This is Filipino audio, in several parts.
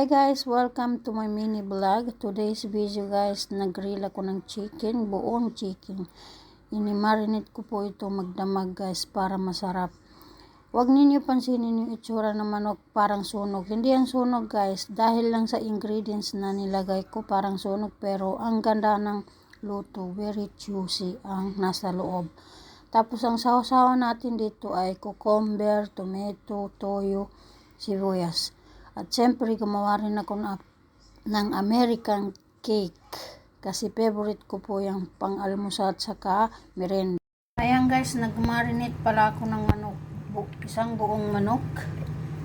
Hi guys, welcome to my mini vlog. Today's video guys, nag-grill ako ng chicken, buong chicken. Ini-marinate ko po ito magdamag guys para masarap. Huwag ninyo pansinin yung itsura ng manok parang sunog. Hindi yan sunog guys, dahil lang sa ingredients na nilagay ko parang sunog pero ang ganda ng luto, very juicy ang nasa loob. Tapos ang sausawa natin dito ay cucumber, tomato, toyo, sibuyas. At syempre, gumawa rin ako na, ng American cake. Kasi favorite ko po yung pang-almusal at saka merenda. Ayan guys, nag-marinate pala ako ng manok. Bu- isang buong manok.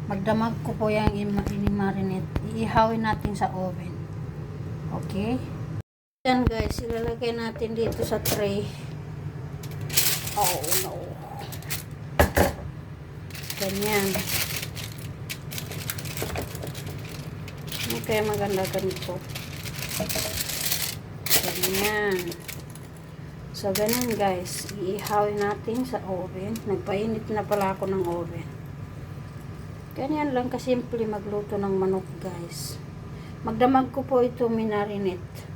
Magdamag ko po yung in-marinate. Iihawin natin sa oven. Okay? Yan guys, ilalagay natin dito sa tray. Oh no. Ganyan. Okay, maganda ganito. Ganyan. So, ganun guys. Iihawin natin sa oven. Nagpainit na pala ako ng oven. Ganyan lang kasimple magluto ng manok guys. Magdamag ko po ito minarinate.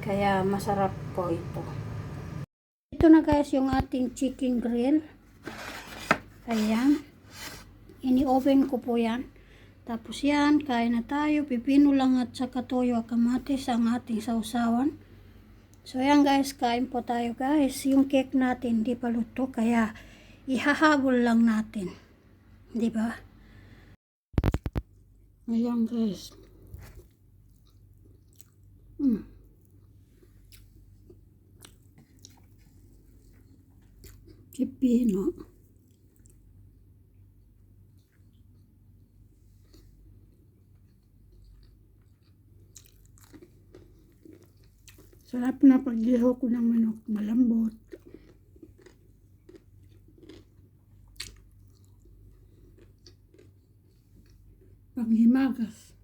Kaya masarap po ito. Ito na guys yung ating chicken grill. Ayan. Ini-oven ko po yan. Tapos yan, kain na tayo. Pipino lang at saka toyo at kamatis ang ating sausawan. So yan guys, kain po tayo guys. Yung cake natin hindi pa luto kaya ihahabol lang natin. Di ba? Ayan guys. Mm. Pipino. Sarap na pagdiho ko ng manok, malambot. Panghimagas.